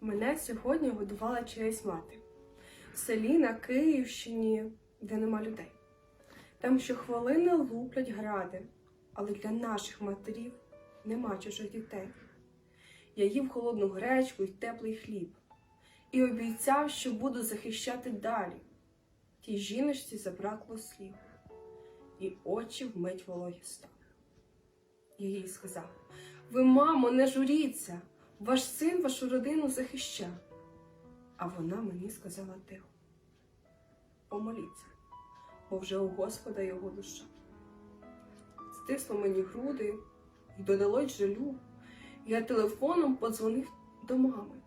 Мене сьогодні годувала чиясь мати. В селі на Київщині, де нема людей. Там щохвилини луплять гради, але для наших матерів нема чужих дітей. Я їв холодну гречку й теплий хліб і обіцяв, що буду захищати далі. Тій жіночці забракло слів, і очі вмить вологі стали. Я їй сказав: Ви, мамо, не журіться, ваш син вашу родину захищав. А вона мені сказала тихо: помоліться, бо вже у Господа його душа. Стисло мені груди і додалось жалю. Я телефоном подзвонив до мами.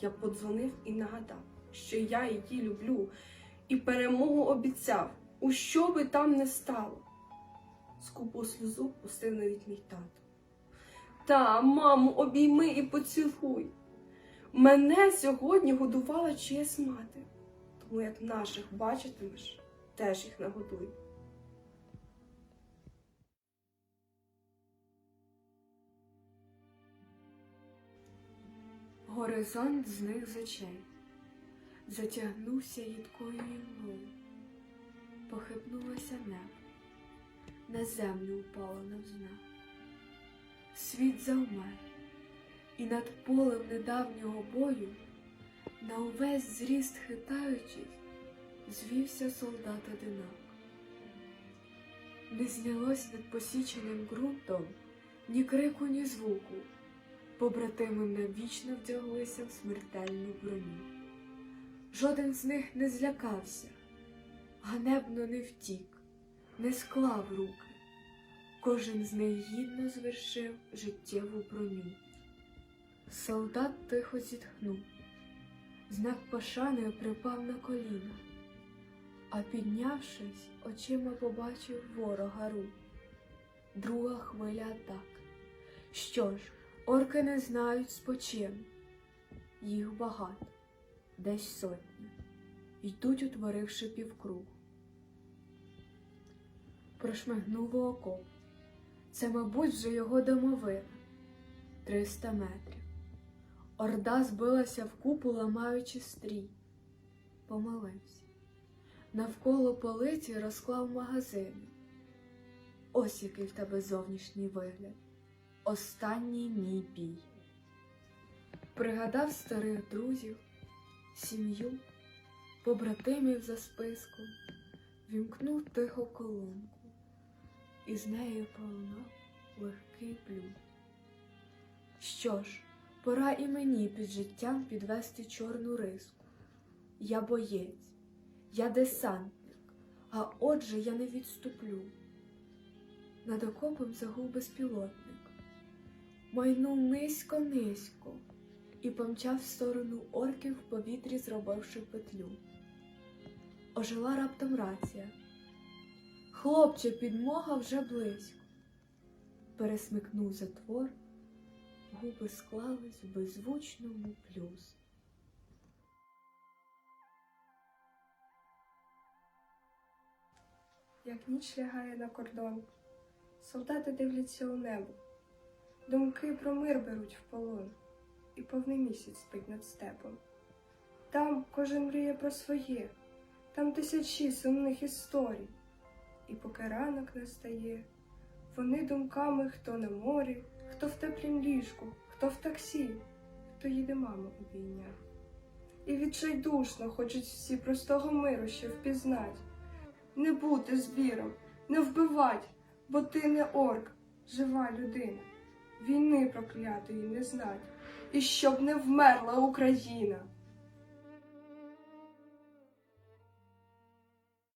Я подзвонив і нагадав, що я її люблю, і перемогу обіцяв, у що би там не стало. Скупу сльозу пустив навіть мій тато. Та, маму, обійми і поцілуй. Мене сьогодні годувала чиясь мати, тому як наших бачитимеш, теж їх нагодуй. Горизонт зник з очей, затягнувся їдкою імлою, похитнулося небо, на землю упало навзна. Світ завмер, і над полем недавнього бою, на увесь зріст хитаючись, звівся солдат одинак. Не знялось над посіченим ґрунтом ні крику, ні звуку. Побратими навічно вдяглися в смертельну броню. Жоден з них не злякався, ганебно не втік, не склав руки. Кожен з них гідно звершив життєву броню. Солдат тихо зітхнув, знак пошани припав на коліна, а піднявшись, очима побачив ворога рук. Друга хвиля атак. Що ж, орки не знають спочин. Їх багато, десь сотня, йдуть, утворивши півкруг. Прошмигнуло окоп. Це, мабуть, вже його домовина. Триста метрів. Орда збилася вкупу, ламаючи стрій. Помолився. Навколо полиці розклав магазини. Ось який в тебе зовнішній вигляд. Останній мій бій. Пригадав старих друзів, сім'ю, побратимів за списком, вімкнув тихо колонку, і з нею пролунав легкий плюс. Що ж, пора і мені під життям підвести чорну риску. Я боєць, я десантник, а отже я не відступлю. Над окопом загув безпілотник, майнув низько-низько і помчав в сторону орків в повітрі, зробивши петлю. Ожила раптом рація. Хлопче, підмога вже близько. Пересмикнув затвор, губи склались в беззвучному плюс. Як ніч лягає на кордон, солдати дивляться у небо, думки про мир беруть в полон, і повний місяць спить над степом. Там кожен мріє про своє, там тисячі сумних історій. І поки ранок настає, вони думками хто на морі, хто в теплім ліжку, хто в таксі, хто їде маму обійняв. І відчайдушно хочуть всі простого миру ще впізнать, не бути звіром, не вбивать, бо ти не орк, жива людина, війни проклятої не знать, і щоб не вмерла Україна.